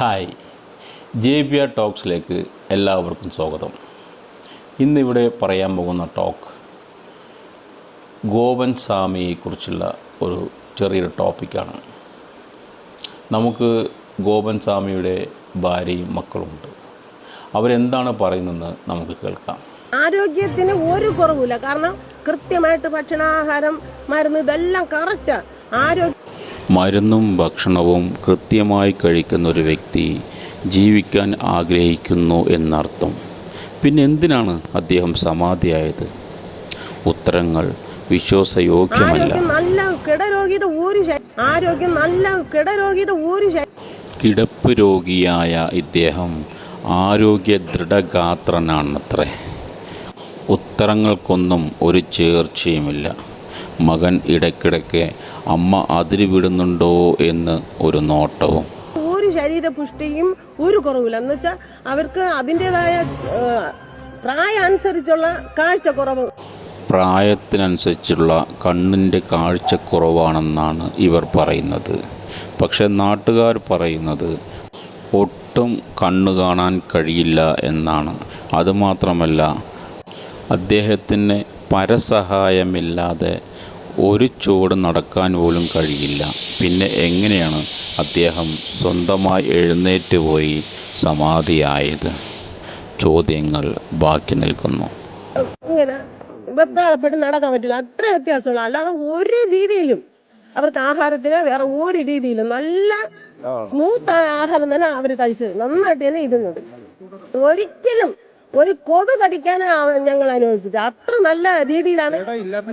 Hi. J B R ടോക്സിലേക്ക് എല്ലാവർക്കും സ്വാഗതം. ഇന്നിവിടെ പറയാൻ പോകുന്ന ടോക്ക് ഗോപൻ സ്വാമിയെക്കുറിച്ചുള്ള ഒരു ചെറിയൊരു ടോപ്പിക്കാണ്. നമുക്ക് ഗോപൻ സ്വാമിയുടെ ഭാര്യയും മക്കളുമുണ്ട്. അവരെന്താണ് പറയുന്നതെന്ന് നമുക്ക് കേൾക്കാം. ആരോഗ്യത്തിന് ഒരു കുറവില്ല കാരണം കൃത്യമായിട്ട് ഭക്ഷണാഹാരം മരുന്ന് ഇതെല്ലാം കറക്റ്റാണ് ആരോഗ്യ മരുന്നും ഭക്ഷണവും കൃത്യമായി കഴിക്കുന്ന ഒരു വ്യക്തി ജീവിക്കാൻ ആഗ്രഹിക്കുന്നു എന്നർത്ഥം. പിന്നെ എന്തിനാണ് അദ്ദേഹം സമാധിയായത്? ഉത്തരങ്ങൾ വിശ്വാസയോഗ്യമല്ല. കിടപ്പ് രോഗിയായ ഇദ്ദേഹം ആരോഗ്യ ദൃഢഗാത്രനാണത്രേ ഉത്തരങ്ങൾക്കൊന്നും ഒരു ചേർച്ചയുമില്ല. മകൻ ഇടയ്ക്കിടയ്ക്ക് അമ്മ അതിരി വിടുന്നുണ്ടോ എന്ന് ഒരു നോട്ടവും. ഒരു ശരീരപുഷ്ടിയും ഒരു കുറവില്ല. എന്ന് വെച്ചാൽ അവർക്ക് അതിന്റെതായ പ്രായമനുസരിച്ചുള്ള കാഴ്ചക്കുറവ്. പ്രായത്തിനനുസരിച്ചുള്ള കണ്ണിന്റെ കാഴ്ചക്കുറവാണെന്നാണ് ഇവർ പറയുന്നത്. പക്ഷെ നാട്ടുകാർ പറയുന്നത് ഒട്ടും കണ്ണു കാണാൻ കഴിയില്ല എന്നാണ്. അതുമാത്രമല്ല അദ്ദേഹത്തിന് പരസഹായമില്ലാതെ ഒരു ചുവട് നടക്കാൻ പോലും കഴിയില്ല. പിന്നെ എങ്ങനെയാണ് അദ്ദേഹം സ്വന്തമായി എഴുന്നേറ്റ് പോയി സമാധിയായത്? ചോദ്യങ്ങൾ ബാക്കി നിൽക്കുന്നു. ഇങ്ങനെ വെപ്രാളപ്പെട്ട് നടക്കാൻ പറ്റില്ല. അത്ര വ്യത്യാസമുള്ള അല്ലാതെ ഒരു രീതിയിലും അവർക്ക് ആഹാരത്തിന് വേറെ ഒരു രീതിയിലും നല്ല സ്മൂത്ത് ആഹാരം തന്നെ അവർ കഴിച്ചത് നന്നായിട്ട് തന്നെ ഇരുന്നത്. ഒരിക്കലും ഒരു കൊതു കടിക്കാൻ ഞങ്ങൾ അനുഭവിച്ചത് അത്ര നല്ല രീതിയിലാണ്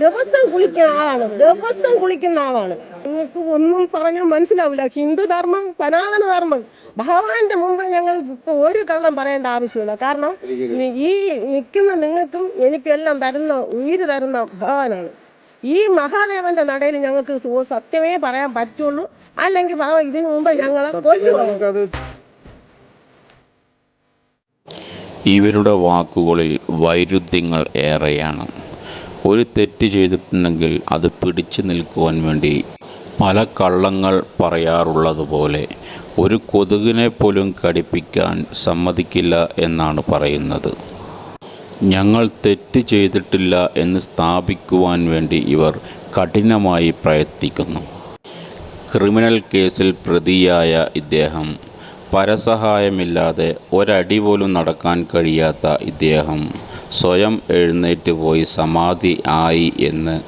ദിവസം കുളിക്കുന്ന ആളാണ്. ദിവസം കുളിക്കുന്ന ആളാണ്. നിങ്ങൾക്ക് ഒന്നും പറഞ്ഞാൽ മനസ്സിലാവില്ല. ഹിന്ദു ധർമ്മം സനാതന ധർമ്മം. ഭഗവാന്റെ മുമ്പ് ഞങ്ങൾ ഇപ്പൊ ഒരു കള്ളം പറയേണ്ട ആവശ്യമില്ല. കാരണം ഈ നിൽക്കുന്ന നിങ്ങൾക്കും എനിക്കെല്ലാം തരുന്ന ഉയിര് തരുന്ന ഭഗവാനാണ്. ഈ മഹാദേവന്റെ നടയിൽ ഞങ്ങൾക്ക് സത്യമേ പറയാൻ പറ്റുള്ളൂ. അല്ലെങ്കിൽ ഭഗവാൻ ഇതിനു മുമ്പ് ഞങ്ങളെ കൊല്ലുവാണ്. ഇവരുടെ വാക്കുകളിൽ വൈരുദ്ധ്യങ്ങൾ ഏറെയാണ്. ഒരു തെറ്റ് ചെയ്തിട്ടുണ്ടെങ്കിൽ അത് പിടിച്ചു നിൽക്കുവാൻ വേണ്ടി പല കള്ളങ്ങൾ പറയാറുള്ളതുപോലെ ഒരു കൊതുകിനെ പോലും കടിപ്പിക്കാൻ സമ്മതിക്കില്ല എന്നാണ് പറയുന്നത്. ഞങ്ങൾ തെറ്റ് ചെയ്തിട്ടില്ല എന്ന് സ്ഥാപിക്കുവാൻ വേണ്ടി ഇവർ കഠിനമായി പ്രയത്നിക്കുന്നു. ക്രിമിനൽ കേസിൽ പ്രതിയായ ഇദ്ദേഹം പരസഹായമില്ലാതെ ഒരടി പോലും നടക്കാൻ കഴിയാത്ത ഇദ്ദേഹം സ്വയം എഴുന്നേറ്റ് പോയി സമാധി ആയി എന്ന്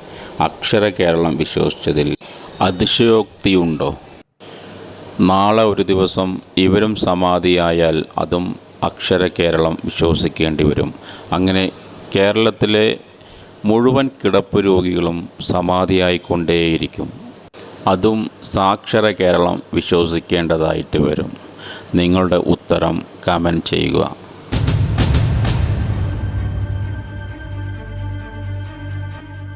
അക്ഷര കേരളം വിശ്വസിച്ചതിൽ അതിശയോക്തിയുണ്ടോ? നാളെ ഒരു ദിവസം ഇവരും സമാധിയായാൽ അതും അക്ഷര കേരളം വിശ്വസിക്കേണ്ടി വരും. അങ്ങനെ കേരളത്തിലെ മുഴുവൻ കിടപ്പ് രോഗികളും സമാധിയായിക്കൊണ്ടേയിരിക്കും. അതും സാക്ഷര കേരളം വിശ്വസിക്കേണ്ടതായിട്ട് വരും. നിങ്ങളുടെ ഉത്തരം കമന്റ് ചെയ്യുക.